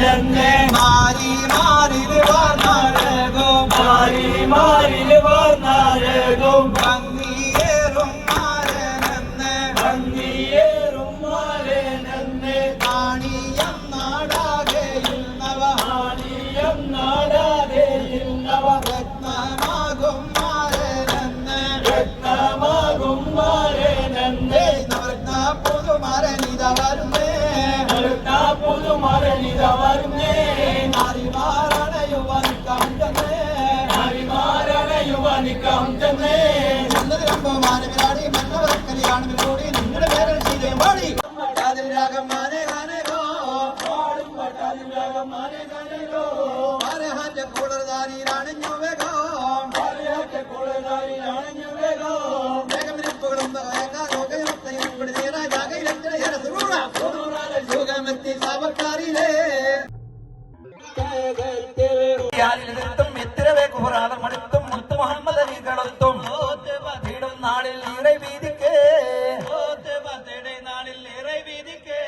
പുതുമാരനെന്നെ മാറി മാറിൽ വാർന്നാഴകും മാറി മാറിൽ വാർന്നാരകും. ഭംഗിയേറും മാരനെന്ന് ഭംഗിയേറും മാരനെന്നെ നാണിയം നാടാകെയുന്നവ. ആണിയം നാടാതെയുന്നവ എത്തിരവേ കുഹറാദർ മടുത്തും நாளில் இறைவீதிக்கு தேவத்தடை நாளில் இறைவீதிக்கு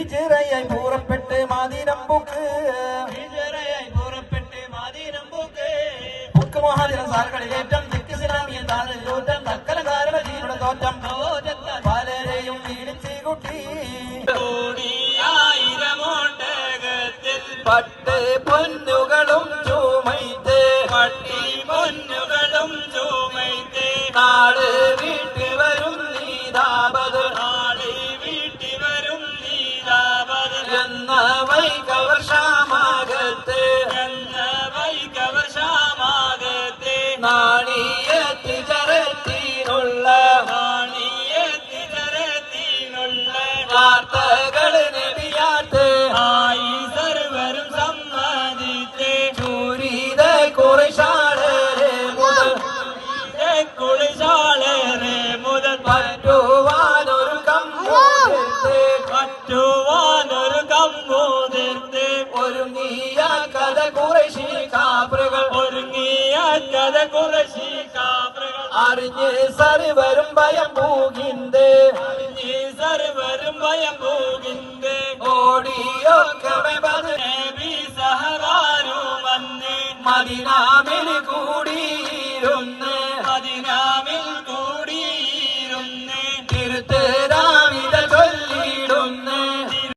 இஜரையை கூறப்பட்டு மதினம்புக்கு இஜரையை கூறப்பட்டு மதினம்புக்கு புக்கு மகாதின சார்கள் ஏற்றம் திக்கு சிலாமியின் தாளில் தோற்றம் தக்கல காரண ஜீவன தோற்றம் பலரையும் இடிச்சி குட்டி ஆயிரம் ஓட்டகத்தில் பட்டு பொன்னு நாடு ഒരുങ്ങിയ കഥ കുറശി കാപ്പറുകൾ ഒരുങ്ങിയ കഥ കുറശി കാപ്രകൾ. അറിഞ്ഞ് സർവരും ഭയം പൂകിന്ത് അറിഞ്ഞ് സർവരും ഭയം പോകിന്റെ നബി സഹറാരു വന്ന്. മദിനാമിൽ കൂടി